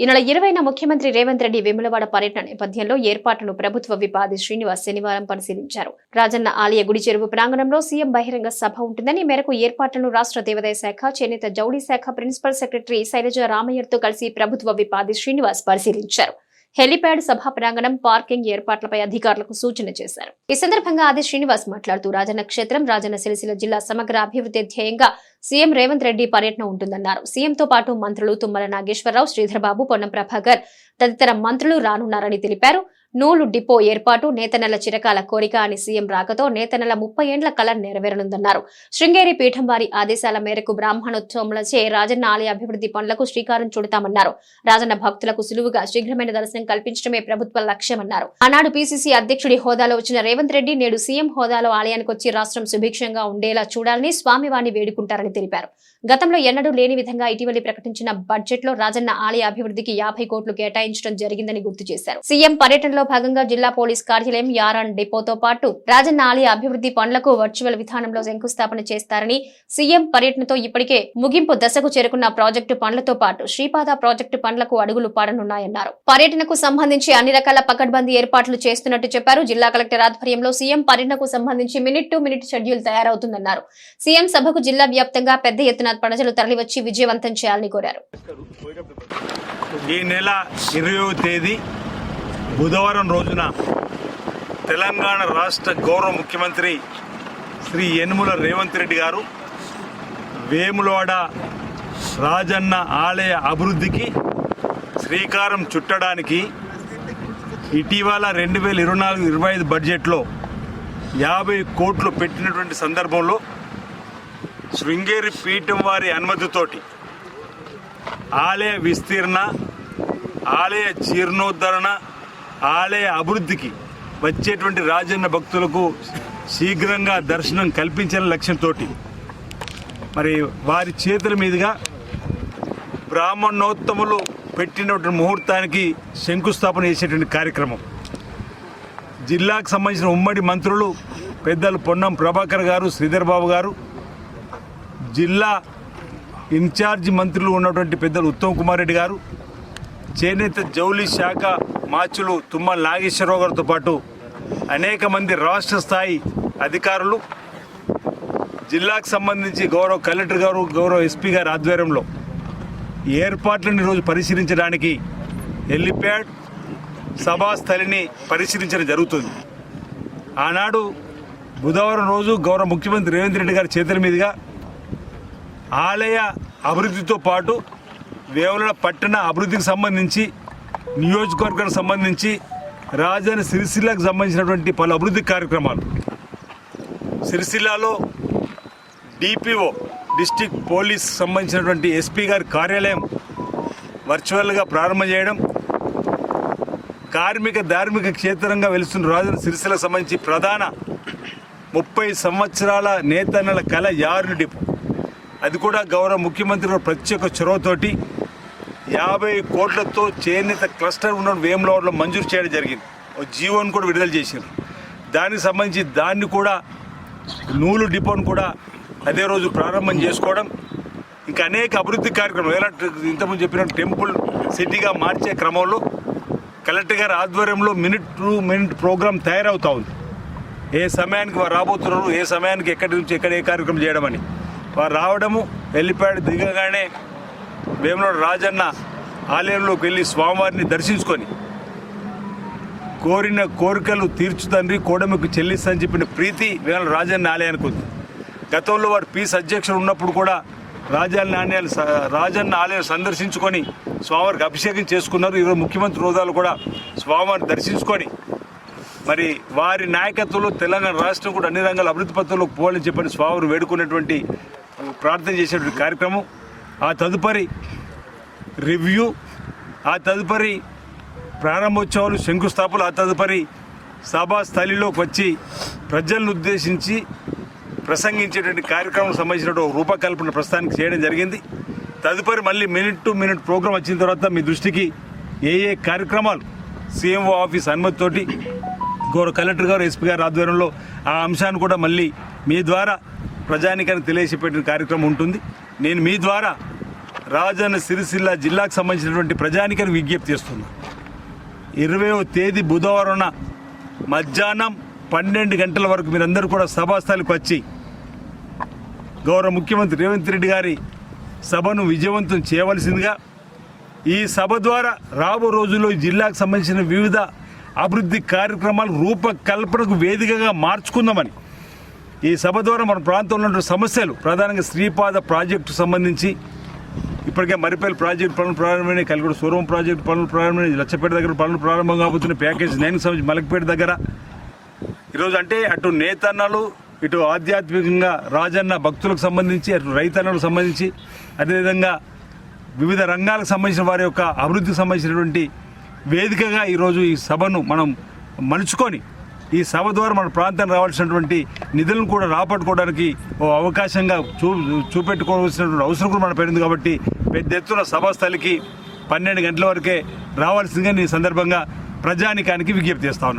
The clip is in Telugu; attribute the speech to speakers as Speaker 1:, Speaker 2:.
Speaker 1: ఈ నెల ఇరవైన ముఖ్యమంత్రి రేవంత్ రెడ్డి వేములవాడ పర్యటన నేపథ్యంలో ఏర్పాట్లను ప్రభుత్వ విపాది శ్రీనివాస్ శనివారం పరిశీలించారు. రాజన్న ఆలయ గుడి చెరువు ప్రాంగణంలో సీఎం బహిరంగ సభ ఉంటుందని మేరకు ఏర్పాట్లను రాష్ట్ర దేవాదాయ శాఖ చేనేత జౌళి శాఖ ప్రిన్సిపల్ సెక్రటరీ శైలజ రామయ్యతో కలిసి ప్రభుత్వ విపాది శ్రీనివాస్ పరిశీలించారు. హెలిప్యాడ్ సభా ప్రాంగణం పార్కింగ్ ఏర్పాట్లపై అధికారులకు సూచన చేశారు. ఈ సందర్భంగా ఆది శ్రీనివాస్ మాట్లాడుతూ రాజన్న క్షేత్రం రాజన్న సిరిసిల్ల జిల్లా సమగ్ర అభివృద్ధి ధ్యేయంగా సీఎం రేవంత్ రెడ్డి పర్యటన ఉంటుందన్నారు. సీఎంతో పాటు మంత్రులు తుమ్మల నాగేశ్వరరావు శ్రీధర్బాబు పొన్నం ప్రభాకర్ తదితర మంత్రులు రానున్నారని తెలిపారు. నూలు డిపో ఏర్పాటు నేతనల చిరకాల కోరిక అని సీఎం రాకతో నేతనల ముప్పై ఏండ్ల కళ నెరవేరనుందన్నారు. శృంగేరి పీఠం వారి ఆదేశాల మేరకు బ్రాహ్మణోత్సవములచే రాజన్న ఆలయ అభివృద్ధి పనులకు శ్రీకారం చుడతామన్నారు. రాజన్న భక్తులకు సులువుగా శీఘ్రమైన దర్శనం కల్పించడమే ప్రభుత్వ లక్ష్యమన్నారు. ఆనాడు పీసీసీ అధ్యక్షుడి హోదాలో వచ్చిన రేవంత్ రెడ్డి నేడు సీఎం హోదాలో ఆలయానికి వచ్చి రాష్ట్రం సుభిక్షంగా ఉండేలా చూడాలని స్వామివారిని వేడుకుంటారని తెలిపారు. గతంలో ఎన్నడూ లేని విధంగా ఇటీవలి ప్రకటించిన బడ్జెట్లో రాజన్న ఆలయ అభివృద్ధికి యాభై కోట్లు కేటాయించడం జరిగిందని గుర్తు చేశారు. సీఎం పర్యటనలో భాగంగా జిల్లా పోలీస్ కార్యాలయం యారాన్ డిపోతో పాటు రాజన్న ఆలయ అభివృద్ధి పనులకు వర్చువల్ విధానంలో శంకుస్థాపన చేస్తారని సీఎం పర్యటనతో ఇప్పటికే ముగింపు దశకు చేరుకున్న ప్రాజెక్టు పనులతో పాటు శ్రీపాద ప్రాజెక్టు పనులకు అడుగులు పడనున్నాయన్నారు పర్యటనకు సంబంధించి అన్ని రకాల పకడ్బందీ ఏర్పాట్లు చేస్తున్నట్టు చెప్పారు. జిల్లా కలెక్టర్ ఆధ్వర్యంలో సీఎం పర్యటనకు సంబంధించి మినిట్ టు మినిట్ షెడ్యూల్ తయారవుతుందన్నారు. సీఎం సభకు జిల్లా వ్యాప్తంగా పెద్ద ఎత్తున ప్రజలు తరలివచ్చి విజయవంతం చేయాలని కోరారు.
Speaker 2: ఈ నెల ఇరవై తేదీ బుధవారం రోజున తెలంగాణ రాష్ట్ర గౌరవ ముఖ్యమంత్రి శ్రీ యనుముల రేవంత్ రెడ్డి గారు వేములవాడ రాజన్న ఆలయ అభివృద్ధికి శ్రీకారం చుట్టడానికి ఇటీవల రెండు వేల ఇరవై నాలుగు ఇరవై ఐదు బడ్జెట్లో యాభై కోట్లు పెట్టినటువంటి సందర్భంలో శృంగేరి పీఠం వారి అనుమతితోటి ఆలయ విస్తీర్ణ ఆలయ జీర్ణోద్ధరణ ఆలయ అభివృద్ధికి వచ్చేటువంటి రాజన్న భక్తులకు శీఘ్రంగా దర్శనం కల్పించిన లక్ష్యంతో మరి వారి చేతుల మీదుగా బ్రాహ్మణోత్తములు పెట్టినటువంటి ముహూర్తానికి శంకుస్థాపన చేసేటువంటి కార్యక్రమం. జిల్లాకు సంబంధించిన ఉమ్మడి మంత్రులు పెద్దలు పొన్నం ప్రభాకర్ గారు శ్రీధర్ బాబు గారు జిల్లా ఇన్ఛార్జ్ మంత్రులు ఉన్నటువంటి పెద్దలు ఉత్తమ్ కుమార్ రెడ్డి గారు చేనేత జౌలి శాఖ మాచులు తుమ్మల నాగేశ్వరరావు గారితో పాటు అనేక మంది రాష్ట్ర స్థాయి అధికారులు జిల్లాకు సంబంధించి గౌరవ కలెక్టర్ గారు గౌరవ ఎస్పీ గారి ఆధ్వర్యంలో ఏర్పాట్లను ఈరోజు పరిశీలించడానికి హెలిప్యాడ్ సభాస్థలిని పరిశీలించడం జరుగుతుంది. ఆనాడు బుధవారం రోజు గౌరవ ముఖ్యమంత్రి రేవంత్ రెడ్డి గారి చేతుల మీదుగా ఆలయ అభివృద్ధితో పాటు వేముల పట్టణ అభివృద్ధికి సంబంధించి నియోజకవర్గానికి సంబంధించి రాజధాని సిరిసిల్లకు సంబంధించినటువంటి పలు అభివృద్ధి కార్యక్రమాలు. సిరిసిల్లాలో డిపిఓ డిస్టిక్ పోలీస్ సంబంధించినటువంటి ఎస్పీ గారి కార్యాలయం వర్చువల్గా ప్రారంభం చేయడం కార్మిక ధార్మిక క్షేత్రంగా వెలుస్తున్న రాజధాని సిరిసిల్లకు సంబంధించి ప్రధాన ముప్పై సంవత్సరాల నేతన్నల కళ యారుని డిపో. అది కూడా గౌరవ ముఖ్యమంత్రి ప్రత్యేక చొరవతోటి యాభై కోట్లతో చేనేత క్లస్టర్ ఉన్న వేములవాడలో మంజూరు చేయడం జరిగింది. ఓ జీవోని కూడా విడుదల చేశారు దానికి సంబంధించి దాన్ని కూడా నూలు డిపోను కూడా అదే రోజు ప్రారంభం చేసుకోవడం ఇంకా అనేక అభివృద్ధి కార్యక్రమాలు. ఎలా ఇంతకుముందు చెప్పిన టెంపుల్ సిటీగా మార్చే క్రమంలో కలెక్టర్ గారి ఆధ్వర్యంలో మినిట్ టు మినిట్ ప్రోగ్రామ్ తయారవుతూ ఉంది. ఏ సమయానికి వారు రాబోతున్నారు ఏ సమయానికి ఎక్కడి నుంచి ఎక్కడ ఏ కార్యక్రమం చేయడం అని. వారు రావడము వెళ్ళిపాడు దిగగానే వేమనోడు రాజన్న ఆలయంలోకి వెళ్ళి స్వామివారిని దర్శించుకొని కోరిన కోరికలు తీర్చు తండ్రి కోడమికి చెల్లిస్తని చెప్పిన ప్రీతి వేమన రాజన్న ఆలయానికి ఉంది. గతంలో వారు పీస్ అధ్యక్షుడు ఉన్నప్పుడు కూడా రాజన్న నాణ్యాలు స- రాజన్న ఆలయం సందర్శించుకొని స్వామివారికి అభిషేకం చేసుకున్నారు. ఈరోజు ముఖ్యమంత్రి హోదాలు కూడా స్వామివారిని దర్శించుకొని మరి వారి నాయకత్వంలో తెలంగాణ రాష్ట్రం కూడా అన్ని రంగాల అభివృద్ధి పత్రంలోకి పోవాలని చెప్పని స్వామిని వేడుకున్నటువంటి ప్రార్థన చేసేటువంటి కార్యక్రమం ఆ తదుపరి రివ్యూ ఆ తదుపరి ప్రారంభోత్సవాలు శంకుస్థాపనలు ఆ తదుపరి సభా స్థలిలోకి వచ్చి ప్రజలను ఉద్దేశించి ప్రసంగించేటువంటి కార్యక్రమం సంబంధించిన రూపకల్పన ప్రస్తుతానికి చేయడం జరిగింది. తదుపరి మళ్ళీ మినిట్ టు మినిట్ ప్రోగ్రాం వచ్చిన తర్వాత మీ దృష్టికి ఏ ఏ కార్యక్రమాలు సీఎంఓ ఆఫీస్ అనుమతితోటి గౌరవ కలెక్టర్ గారు ఎస్పీ గారు ఆధ్వర్యంలో ఆ అంశాన్ని కూడా మళ్ళీ మీ ద్వారా ప్రజానికానికి తెలియజేపేట కార్యక్రమం ఉంటుంది. నేను మీ ద్వారా రాజన్న సిరిసిల్ల జిల్లాకు సంబంధించినటువంటి ప్రజానికని విజ్ఞప్తి చేస్తున్నా. ఇరవయో తేదీ బుధవారం మధ్యాహ్నం పన్నెండు గంటల వరకు మీరందరూ కూడా సభాస్థలికి వచ్చి గౌరవ ముఖ్యమంత్రి రేవంత్ రెడ్డి గారి సభను విజయవంతం చేయవలసిందిగా ఈ సభ ద్వారా రాబో రోజుల్లో ఈ జిల్లాకు సంబంధించిన వివిధ అభివృద్ధి కార్యక్రమాలు రూపకల్పనకు వేదికగా మార్చుకుందామని ఈ సభ ద్వారా మన ప్రాంతంలో ఉన్న సమస్యలు ప్రధానంగా శ్రీపాద ప్రాజెక్టు సంబంధించి ఇప్పటికే మరిపల్లి ప్రాజెక్టు పనులు ప్రారంభమైనాయి కలిగూడ సూరం ప్రాజెక్టు పనులు ప్రారంభమైనాయి లచ్చపేట దగ్గర పనులు ప్రారంభం కాబోతున్న ప్యాకేజ్ నేను సంబంధించి మలకపేట దగ్గర. ఈరోజు అంటే అటు నేతన్నలు ఇటు ఆధ్యాత్మికంగా రాజన్న భక్తులకు సంబంధించి అటు రైతన్నలకు సంబంధించి అదేవిధంగా వివిధ రంగాలకు సంబంధించిన వారి యొక్క అభివృద్ధికి సంబంధించినటువంటి వేదికగా ఈరోజు ఈ సభను మనం మలుచుకొని ఈ సభ ద్వారా మన ప్రాంతానికి రావాల్సినటువంటి నిధులను కూడా రాబట్టుకోవడానికి ఓ అవకాశంగా చూ చూపెట్టుకోవాల్సినటువంటి అవసరం కూడా మన పెరిగింది కాబట్టి పెద్ద ఎత్తున సభాస్థలికి పన్నెండు గంటల వరకే రావాల్సిందిగా ఈ సందర్భంగా ప్రజానికానికి విజ్ఞప్తి చేస్తా ఉన్నాను.